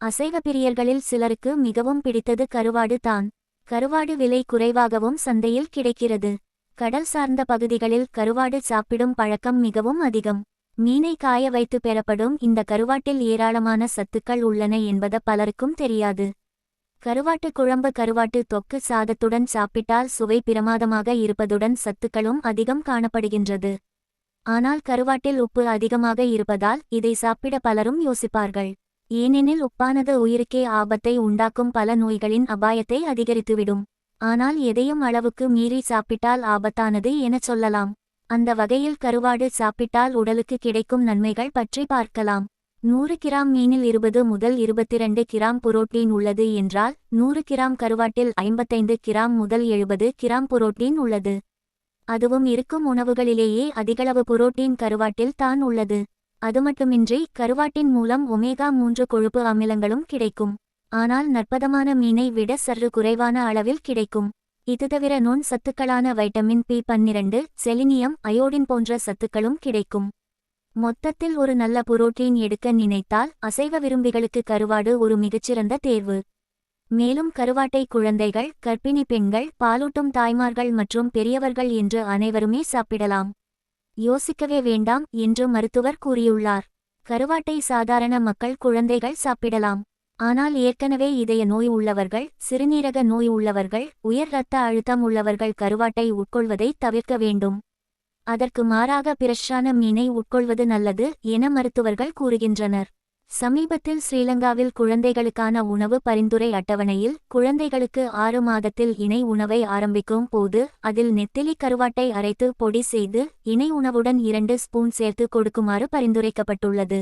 அசைவ பிரியர்களில் சிலருக்கு மிகவும் பிடித்தது கருவாடு தான். கருவாடு விலை குறைவாகவும் சந்தையில் கிடைக்கிறது. கடல் சார்ந்த பகுதிகளில் கருவாடு சாப்பிடும் பழக்கம் மிகவும் அதிகம். மீனை காய வைத்து பெறப்படும் இந்த கருவாட்டில் ஏராளமான சத்துக்கள் உள்ளன என்பது பலருக்கும் தெரியாது. கருவாட்டு குழம்பு கருவாட்டு தொக்கு சாதத்துடன் சாப்பிட்டால் சுவை பிரமாதமாக இருப்பதுடன் சத்துக்களும் அதிகம் காணப்படுகின்றது. ஆனால் கருவாட்டில் உப்பு அதிகமாக இருப்பதால் இதை சாப்பிட பலரும் யோசிப்பார்கள். ஏனெனில் உப்பானது உயிருக்கே ஆபத்தை உண்டாக்கும் பல நோய்களின் அபாயத்தை அதிகரித்துவிடும். ஆனால் எதையும் அளவுக்கு மீறி சாப்பிட்டால் ஆபத்தானது எனச் சொல்லலாம். அந்த வகையில் கருவாடு சாப்பிட்டால் உடலுக்கு கிடைக்கும் நன்மைகள் பற்றி பார்க்கலாம். நூறு கிராம் மீனில் இருபது முதல் இருபத்திரண்டு கிராம் புரோட்டீன் உள்ளது என்றால் நூறு கிராம் கருவாட்டில் ஐம்பத்தைந்து கிராம் முதல் எழுபது கிராம் புரோட்டீன் உள்ளது. அதுவும் இருக்கும் உணவுகளிலேயே அதிகளவு புரோட்டீன் கருவாட்டில் தான் உள்ளது. அதுமட்டுமின்றி கருவாட்டின் மூலம் ஒமேகா மூன்று கொழுப்பு அமிலங்களும் கிடைக்கும். ஆனால் நற்பதமான மீனை விட சற்று குறைவான அளவில் கிடைக்கும். இது தவிர நுண் சத்துக்களான வைட்டமின் பி பன்னிரண்டு செலினியம் அயோடின் போன்ற சத்துக்களும் கிடைக்கும். மொத்தத்தில் ஒரு நல்ல புரோட்டீன் எடுக்க நினைத்தால் அசைவ விரும்பிகளுக்கு கருவாடு ஒரு மிகச்சிறந்த தேர்வு. மேலும் கருவாட்டை குழந்தைகள் கர்ப்பிணி பெண்கள் பாலூட்டும் தாய்மார்கள் மற்றும் பெரியவர்கள் என்று அனைவருமே சாப்பிடலாம். யோசிக்கவே வேண்டாம் என்று மருத்துவர் கூறியுள்ளார். கருவாட்டை சாதாரண மக்கள் குழந்தைகள் சாப்பிடலாம். ஆனால் ஏற்கனவே இதய நோய் உள்ளவர்கள் சிறுநீரக நோய் உள்ளவர்கள் உயர் இரத்த அழுத்தம் உள்ளவர்கள் கருவாட்டை உட்கொள்வதை தவிர்க்க வேண்டும். அதற்கு மாறாக பிரஷான மீனை உட்கொள்வது நல்லது என மருத்துவர்கள் கூறுகின்றனர். சமீபத்தில் ஸ்ரீலங்காவில் குழந்தைகளுக்கான உணவு பரிந்துரை அட்டவணையில் குழந்தைகளுக்கு ஆறு மாதத்தில் இணை உணவை ஆரம்பிக்கும் போது அதில் நெத்திலி கருவாட்டை அரைத்து பொடி செய்து இணை உணவுடன் இரண்டு ஸ்பூன் சேர்த்து கொடுக்குமாறு பரிந்துரைக்கப்பட்டுள்ளது.